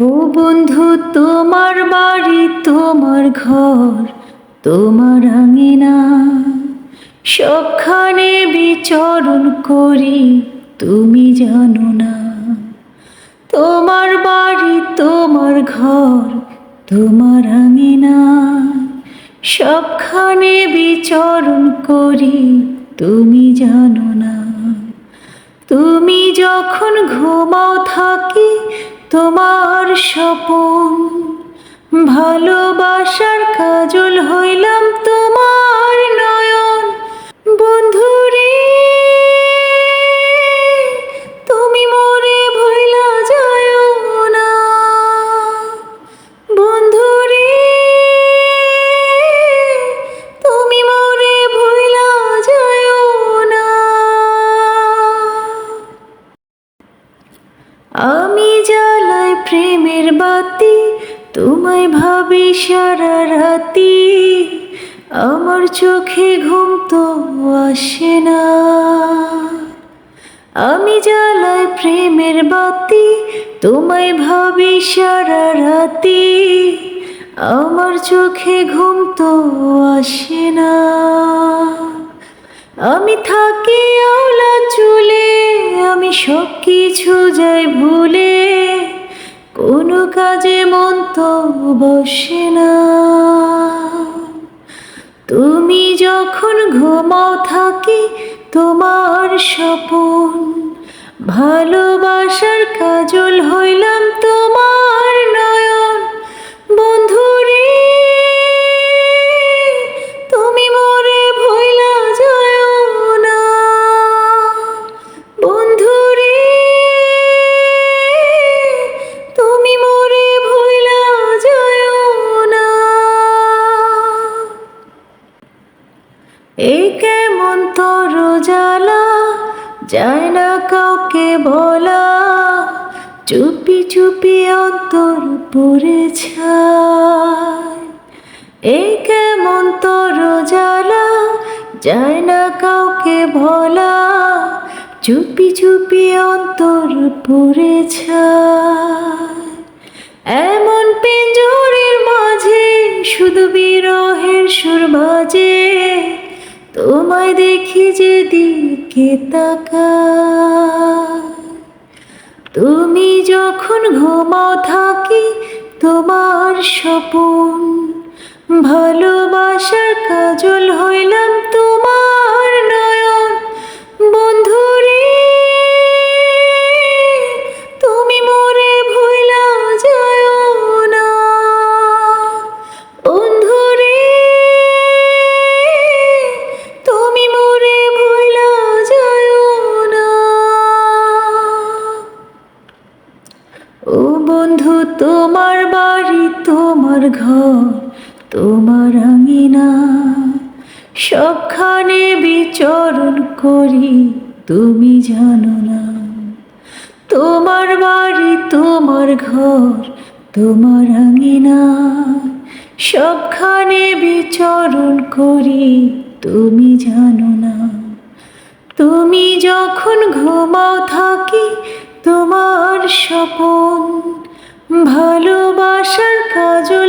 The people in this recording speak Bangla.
ও বন্ধু, তোমার বাড়ি, তোমার ঘর, তোমার আঙিনা। সবখানে বিচরণ করি, তুমি জানো না। তোমার বাড়ি, তোমার ঘর, তোমার আঙিনা। সবখানে বিচরণ করি, তুমি জানো না। তুমি যখন ঘুমাও থাকি তোমার স্বপন ভালোবাসার কাজল হইলাম তোমার। প্রেমের বাতি, তোমায় ভাবি সারা রাতি। আমার চোখে ঘুম তো আসে না। আমি জ্বালাই প্রেমের বাতি, তোমায় ভাবি সারা রাতি। আমার চোখে ঘুম তো আসে না। আমি থাকি আওলা চুলে, আমি সব কিছু যাই ভুলে। কাজে মন তো বসে না। তুমি যখন ঘুমাও থাকি তোমার স্বপন, ভালোবাসার কাজল হইলাম তোমার এই কেমন তোর জ্বালা? যায় না কাউকে বলা। চুপি চুপি অন্তর ছায় এই কেমন তোর জ্বালা? যায় না কাউকে বলা। চুপি চুপি অন্তর ছায় এমন পিঞ্জরের মাঝে শুধু বিরহের সুর বাজে। তোমায় দেখি যে দিকে তাকা তুমি যখন ঘুমাও থাকি তোমার স্বপন। ভালোবাসার কাজল হইলাম তোমার তোমার বাড়ি, তোমার ঘর, তোমার আঙিনা। সবখানে বিচরণ করি, তুমি জানো না। তোমার বাড়ি, তোমার ঘর, তোমার আঙিনা। সবখানে বিচরণ করি, তুমি জানো না। তুমি যখন ঘুমাও থাকি, তোমার স্বপন। ভালোবাসার কাজও